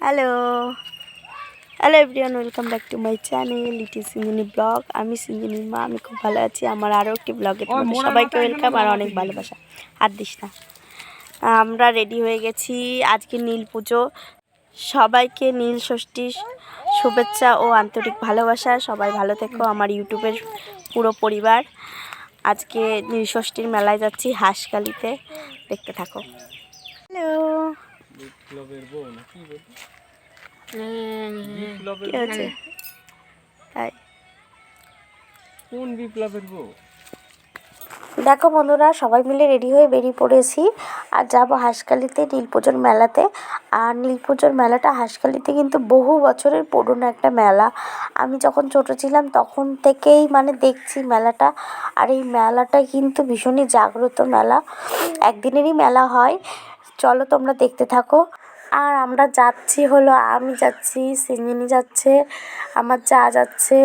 Hello hello everyone welcome back to my channel it is Sinjini blog আমি সিঞ্জিনির মা আমি খুব ভালো আছি। আমার আরও একটি ব্লগে তোমাদের সবাইকে ওয়েলকাম আর অনেক ভালোবাসা। আর দিস না। আমরা রেডি হয়ে গেছি। আজকে নীল পুজো। সবাইকে নীল ষষ্ঠীর শুভেচ্ছা ও আন্তরিক ভালোবাসা। সবাই ভালো থেকো। আমার ইউটিউবের পুরো পরিবার। আজকে নীল ষষ্ঠীর মেলায় যাচ্ছি হাঁসকালিতে দেখতে থাকো। হ্যালো বিপ্লবের বউ না কি বল বিপ্লবের তাই। কোন বিপ্লবের বউ? দেখো বন্ধুরা সবাই মিলে রেডি হয়ে বেরিয়ে পড়েছি। আর যাব হাঁসখালিতে নীলপুজোর মেলাতে। আর নীলপুজোর মেলাটা হাঁসখালিতে কিন্তু বহু বছরের পুরনো একটা মেলা। আমি যখন ছোট ছিলাম তখন থেকেই মানে দেখছি মেলাটা। আর এই মেলাটা কিন্তু ভীষণই জাগ্রত মেলা। একদিনেরই মেলা হয়। চলো তোমরা দেখতে থাকো। আর আমরা যাচ্ছি হলো, আমি যাচ্ছি সিঞ্জিনি যাচ্ছে, আমার চা যাচ্ছে,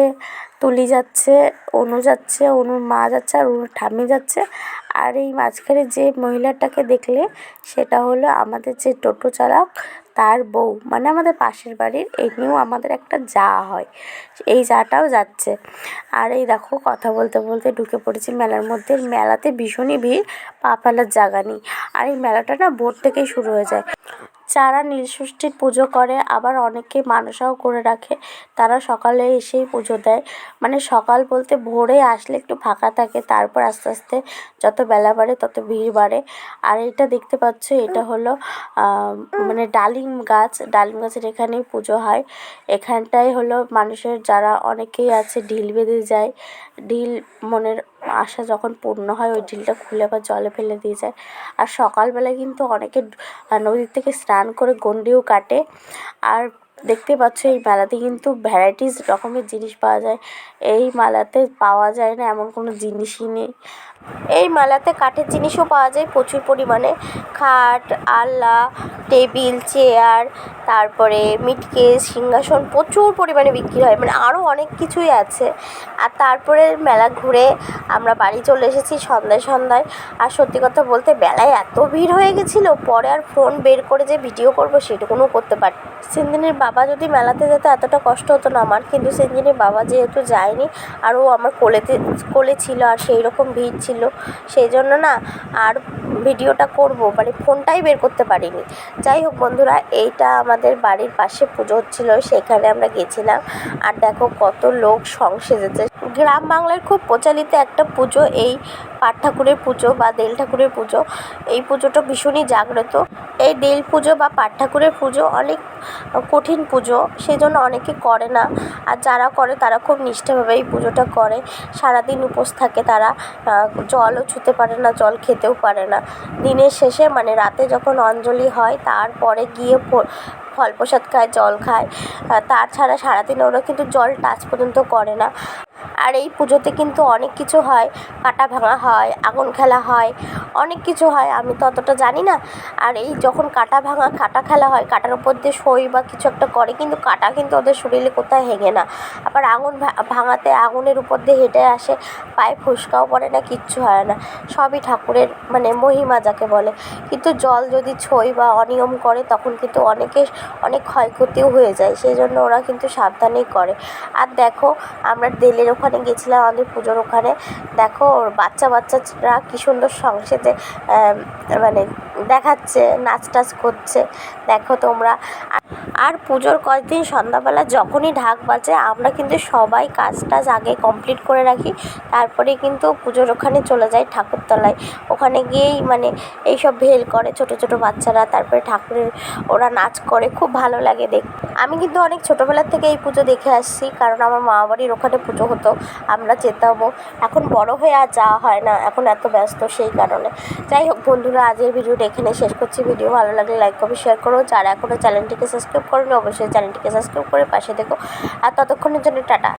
তুলি যাচ্ছে, অনু যাচ্ছে, অনুর মা যাচ্ছে, আর অনুর ঠাম্মি যাচ্ছে। আর এই মাঝখানে যে মহিলাটাকে দেখলে, সেটা হলো আমাদের যে টোটো চালক তার বউ মানে আমাদের পাশের বাড়ির এমনিও আমাদের একটা যা হয়। এই যাটাও যাচ্ছে। আর এই দেখো, কথা বলতে বলতে ঢুকে পড়েছি মেলার মধ্যে। মেলাতে ভীষণই ভিড় পা ফেলার জায়গা নেই। আর এই মেলাটা না ভোর থেকেই শুরু হয়ে যায়। যারা নীলষষ্ঠীর পুজো করে, আবার অনেকে মানসাও করে রাখে, তারা সকালে এসেই পুজো দেয়। মানে সকাল বলতে ভোরে আসলে একটু ফাঁকা থাকে, তারপর আস্তে আস্তে যত বেলা বাড়ে তত ভিড় বাড়ে। আর এটা দেখতে পাচ্ছ, এটা হলো মানে ডালিম গাছ, ডালিম গাছের এখানেই পুজো হয়। এখানটায় হলো মানুষের যারা অনেকেই আছে, ঢিল বেঁধে যায়। ঢিল মনের আশা যখন পূর্ণ হয়, ওই ঢিলটা খুলে আবার জলে ফেলে দিয়ে যায়। আর সকালবেলা কিন্তু অনেকে নদীর থেকে স্নান করে গণ্ডিও কাটে। আর দেখতে পাচ্ছ, এই মেলাতে কিন্তু ভ্যারাইটিস রকমের জিনিস পাওয়া যায়। এই মেলাতে পাওয়া যায় না এমন কোনো জিনিসই নেই। এই মেলাতে কাঠের জিনিসও পাওয়া যায় প্রচুর পরিমাণে। খাট, আলনা, টেবিল, চেয়ার, তারপরে মিটকেস, সিংহাসন প্রচুর পরিমাণে বিক্রি হয়। মানে আরও অনেক কিছুই আছে। আর তারপরে মেলা ঘুরে আমরা বাড়ি চলে এসেছি সন্ধ্যায় সন্ধ্যায়। আর সত্যি কথা বলতে বেলায় এত ভিড় হয়ে গেছিল, পরে আর ফোন বের করে যে ভিডিও করব সেটুকুনও করতে পারি সিঞ্জিনির বাবা যদি মেলাতে যেত এতটা কষ্ট হতো না আমার, কিন্তু সেদিনে বাবা যেহেতু যায়নি, আর ও আমার কোলেতে, কোলে ছিল আর সেই রকম ভিড় ছিল, সেই জন্য না আর ভিডিওটা করব মানে ফোনটাই বের করতে পারিনি। যাই হোক বন্ধুরা, এইটা আমাদের বাড়ির পাশে পুজো হচ্ছিল, সেখানে আমরা গেছিলাম। আর দেখো কত লোক সং গ্রাম বাংলার খুব প্রচলিত একটা পুজো, এই পাট ঠাকুরের পুজো বা দেল ঠাকুরের পুজো। এই পুজোটা ভীষণই জাগ্রত। এই দেল পুজো বা পাট ঠাকুরের পুজো অনেক কঠিন পুজো সেই জন্য অনেকে করে না। আর যারা করে, তারা খুব নিষ্ঠাভাবে এই পুজোটা করে। সারাদিন উপোস থাকে তারা জলও ছুতে পারে না, জল খেতেও পারে না। দিনের শেষে মানে রাতে যখন অঞ্জলি হয়, তারপরে গিয়ে ফল প্রসাদ খায়, জল খায়। তাছাড়া সারাদিন ওরা কিন্তু জল টাচ পর্যন্ত করে না। আর এই পুজোতে কিন্তু অনেক কিছু হয়। কাটা ভাঙা হয়, আগুন খেলা হয়, অনেক কিছু হয়, আমি তো অতটা জানি না। আর এই যখন কাটা ভাঙা, কাটা খেলা হয়, কাটার উপর দিয়ে সই বা কিছু একটা করে, কিন্তু কাটা কিন্তু ওদের শরীরে কোথায় হেগে না। আবার আগুন ভাঙাতে আগুনের উপর দিয়ে হেঁটে আসে, পায়ে ফুসকাও পড়ে না, কিচ্ছু হয় না। সবই ঠাকুরের মানে মহিমা যাকে বলে। কিন্তু জল যদি ছই বা অনিয়ম করে, তখন কিন্তু অনেকে অনেক ক্ষয়ক্ষতিও হয়ে যায়। সেই জন্য ওরা কিন্তু সাবধানেই করে। আর দেখো, আমরা দেলের ওখানে গেছিলাম আমাদের পুজোর ওখানে। দেখো ওর বাচ্চা বাচ্চারা কী সুন্দর সংসেতে মানে দেখাচ্ছে নাচ টাচ করছে। দেখো তোমরা। আর- পুজোর কয়েকদিন সন্ধ্যাবেলা যখনই ঢাক বাজে, আমরা কিন্তু সবাই কাজ টাজ আগে কমপ্লিট করে রাখি। তারপরে কিন্তু পুজোর ওখানে চলে যাই ঠাকুরতলায়। ওখানে গিয়েই মানে এইসব ভেল করে ছোট ছোট বাচ্চারা। তারপরে ঠাকুরের ওরা নাচ করে, খুব ভালো লাগে দেখ আমি কিন্তু অনেক ছোটোবেলার থেকে এই পুজো দেখে আসছি, কারণ আমার মা বাড়ির ওখানে পুজো হতো। আমরা যেতামও এখন বড় হয়ে আর যাওয়া হয় না। এখন এত ব্যস্ত সেই কারণে। যাই হোক বন্ধুরা, আজকের ভিডিওটা এখানে শেষ করছি ভিডিও। ভালো লাগলে লাইক করবে শেয়ার করো। যারা এখনও চ্যানেলটিকে সাবস্ক্রাইব করেনি, অবশ্যই চ্যানেলটিকে সাবস্ক্রাইব করে পাশে দেখো আর ততক্ষণের জন্য টাটা।